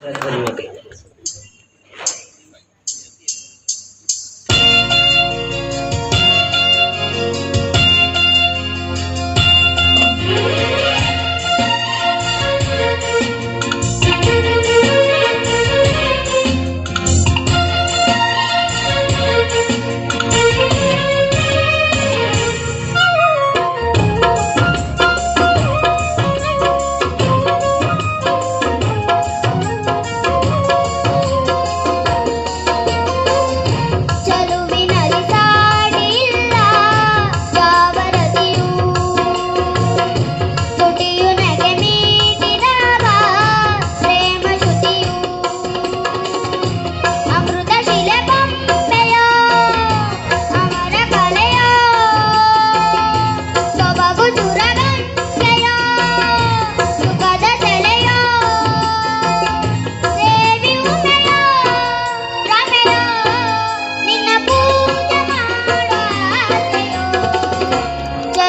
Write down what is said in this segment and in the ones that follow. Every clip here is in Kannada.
Gracias.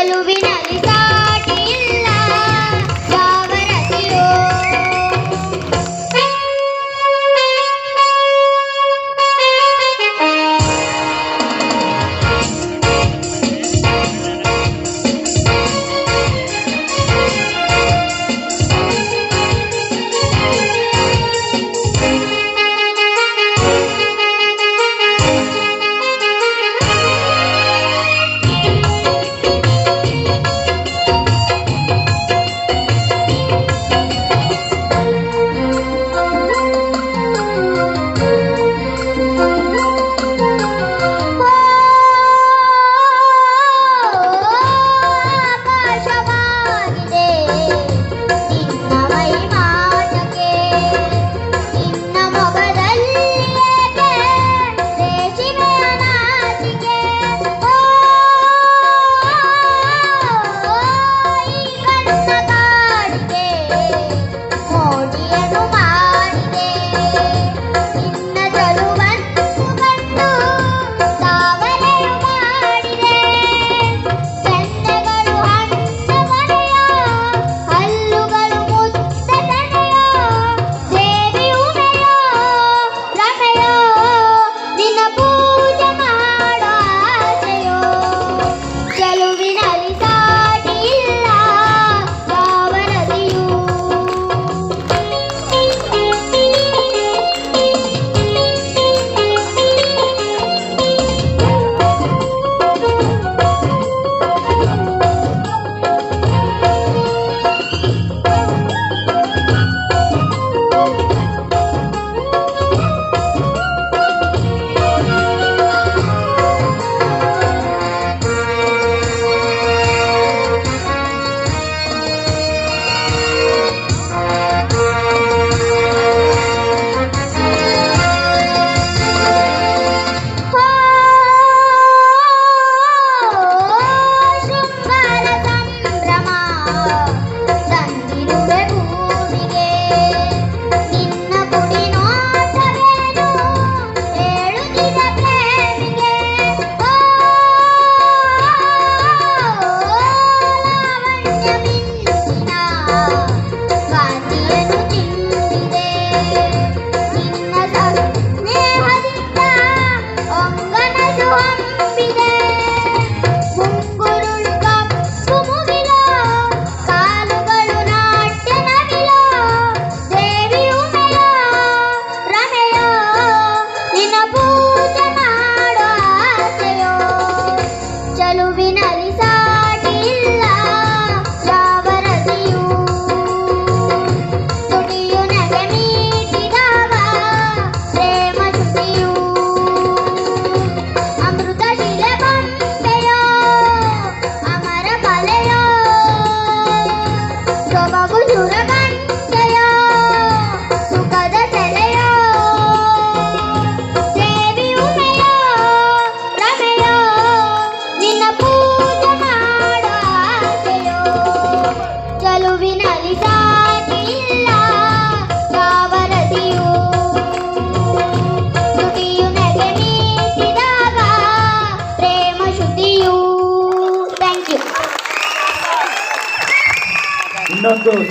ಚಲುವಿನಲ್ಲಿ ಸಾಟಿ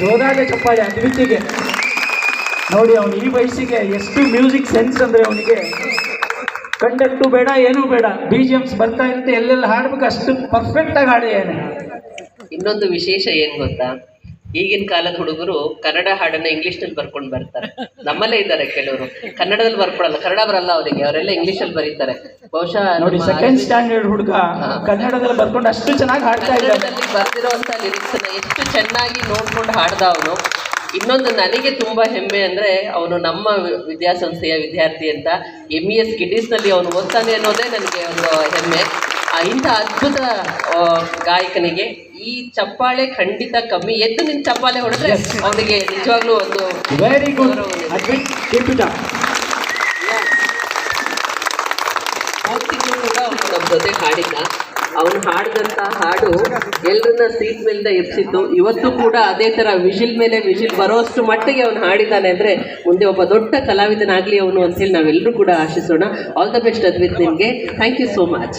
ಜೋರಾದ ಚಪ್ಪಾಳೆ ಅದ್ವಿತಿಗೆ ನೋಡಿ, ಅವನು ಈ ವಯಸ್ಸಿಗೆ ಎಷ್ಟು ಮ್ಯೂಸಿಕ್ ಸೆನ್ಸ್ ಅಂದರೆ ಅವನಿಗೆ. ಕಂಡಕ್ಟು ಬೇಡ, ಏನೂ ಬೇಡ. ಬಿ ಜಿ ಎಮ್ಸ್ ಬರ್ತಾ ಇರುತ್ತೆ, ಎಲ್ಲೆಲ್ಲಿ ಹಾಡ್ಬೇಕು ಅಷ್ಟು ಪರ್ಫೆಕ್ಟಾಗಿ ಹಾಡಿದ್ದೇನೆ ಇನ್ನೊಂದು ವಿಶೇಷ ಏನು ಗೊತ್ತಾ? ಈಗಿನ ಕಾಲದ ಹುಡುಗರು ಕನ್ನಡ ಹಾಡನ್ನ ಇಂಗ್ಲಿಷ್ನಲ್ಲಿ ಬರ್ಕೊಂಡು ಬರ್ತಾರೆ. ನಮ್ಮಲ್ಲೇ ಇದ್ದಾರೆ ಕೆಲವರು. ಕನ್ನಡದಲ್ಲಿ ಬರ್ಕೊಡಲ್ಲ ಕನ್ನಡ ಬರಲ್ಲ ಅವರಿಗೆ ಅವರೆಲ್ಲ ಇಂಗ್ಲಿಷ್ ಅಲ್ಲಿ ಬರೀತಾರೆ. ಬಹುಶಃ ನೋಡಿ ಸೆಕೆಂಡ್ ಸ್ಟ್ಯಾಂಡರ್ಡ್ ಹುಡುಗ ಕನ್ನಡದಲ್ಲಿ ಬರ್ಕೊಂಡು ಅಷ್ಟು ಚೆನ್ನಾಗಿ ಹಾಡ್ತಾ ಇದ್ದಾನೆ ಬರ್ದಿರುವಂತ ಲಿರಿಕ್ಸ್ ಎಷ್ಟು ಚೆನ್ನಾಗಿ ನೋಡ್ಕೊಂಡು ಹಾಡ್ದ ಅವನು. ಇನ್ನೊಂದು ನನಗೆ ತುಂಬಾ ಹೆಮ್ಮೆ ಅಂದ್ರೆ ಅವನು ನಮ್ಮ ವಿದ್ಯಾಸಂಸ್ಥೆಯ ವಿದ್ಯಾರ್ಥಿ ಅಂತ ಎಂ ಇ ಎಸ್ ಕಿಡೀಸ್ನಲ್ಲಿ ಅವನು ಓದ್ತಾನೆ ಅನ್ನೋದೇ ನನಗೆ ಒಂದು ಹೆಮ್ಮೆ. ಇಂಥ ಅದ್ಭುತ ಗಾಯಕನಿಗೆ ಈ ಚಪ್ಪಾಳೆ ಖಂಡಿತ ಕಮ್ಮಿ. ಎದ್ದು ನಿನ್ ಚಪ್ಪಾಳೆ ಹೊಡೆದ್ರೆ ಅವನಿಗೆ ನಿಜವಾಗ್ಲೂ ಒಂದು ವೆರಿ ಗುಡ್ ಕೂಡ ಅವನು ನಮ್ಮ ಜೊತೆ ಹಾಡಿದ್ದ. ಅವನು ಹಾಡಿದಂತ ಹಾಡು ಎಲ್ಲರನ್ನ ಸೀಟ್ ಮೇಲಿಂದ ಎಬ್ಸಿತ್ತು. ಇವತ್ತು ಕೂಡ ಅದೇ ಥರ ವಿಜಿಲ್ ಮೇಲೆ ವಿಜಿಲ್ ಬರೋಷ್ಟು ಮಟ್ಟಿಗೆ ಅವನು ಹಾಡಿದ್ದಾನೆ ಅಂದರೆ ಮುಂದೆ ಒಬ್ಬ ದೊಡ್ಡ ಕಲಾವಿದನಾಗಲಿ ಅವನು ಅಂತೇಳಿ ನಾವೆಲ್ಲರೂ ಕೂಡ ಆಶಿಸೋಣ. ಆಲ್ ದ ಬೆಸ್ಟ್ ಅದ್ವಿತ್ ನಿಮಗೆ. Thank you so much